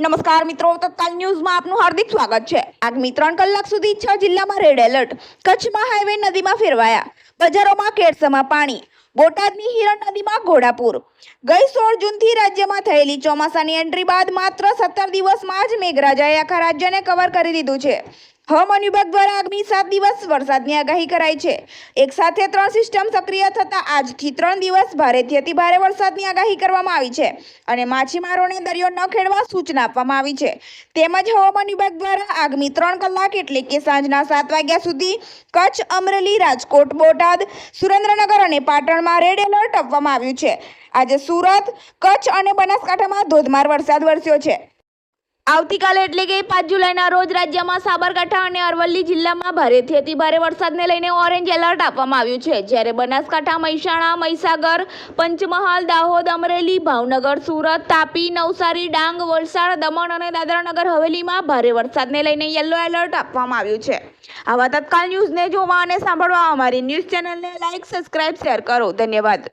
નમસ્કાર મિત્રો, તત્કાલ ન્યૂઝમાં આપનું હાર્દિક સ્વાગત છે. આગામી ત્રણ કલાક સુધી છ જિલ્લામાં રેડ એલર્ટ. કચ્છમાં હાઈવે નદીમાં ફેરવાયા. બજારોમાં કેરસમાં પાણી. બોટાદની હિરણ નદીમાં ઘોડાપુર. ગઈ સોળ જૂનથી રાજ્યમાં થયેલી ચોમાસાની એન્ટ્રી બાદ માત્ર સત્તર દિવસમાં જ મેઘરાજાએ આખા રાજ્યને કવર કરી દીધું છે. હવામાન વિભાગ દ્વારા આગામી સાત દિવસ વરસાદની આગાહી કરાઈ છે. એક સાથે ત્રણ સિસ્ટમ સક્રિય થતાં આજથી ત્રણ દિવસ ભારેથી અતિ ભારે વરસાદની આગાહી કરવામાં આવી છે અને માછીમારોને દરિયો ન ખેડવા સૂચના આપવામાં આવી છે. તેમજ હવામાન વિભાગ દ્વારા આગામી ત્રણ કલાક એટલે કે સાંજના સાત વાગ્યા સુધી કચ્છ, અમરેલી, રાજકોટ, બોટાદ, સુરેન્દ્રનગર અને પાટણમાં રેડ એલર્ટ આપવામાં આવ્યું છે. આજે સુરત, કચ્છ અને બનાસકાંઠામાં ધોધમાર વરસાદ વરસ્યો છે. આવતીકાલે એટલે કે પાંચ જુલાઈના રોજ રાજ્યમાં સાબરકાંઠા અને અરવલ્લી જિલ્લામાં ભારેથી અતિ ભારે વરસાદને લઈને ઓરેન્જ એલર્ટ આપવામાં આવ્યું છે. જ્યારે બનાસકાંઠા, મહેસાણા, મહીસાગર, પંચમહાલ, દાહોદ, અમરેલી, ભાવનગર, સુરત, તાપી, નવસારી, ડાંગ, વલસાડ, દમણ અને દાદરાનગર હવેલીમાં ભારે વરસાદને લઈને યલો એલર્ટ આપવામાં આવ્યું છે. આવા તત્કાલ ન્યૂઝને જોવા અને સાંભળવા અમારી ન્યૂઝ ચેનલને લાઇક સબસ્ક્રાઇબ, શેર કરો. ધન્યવાદ.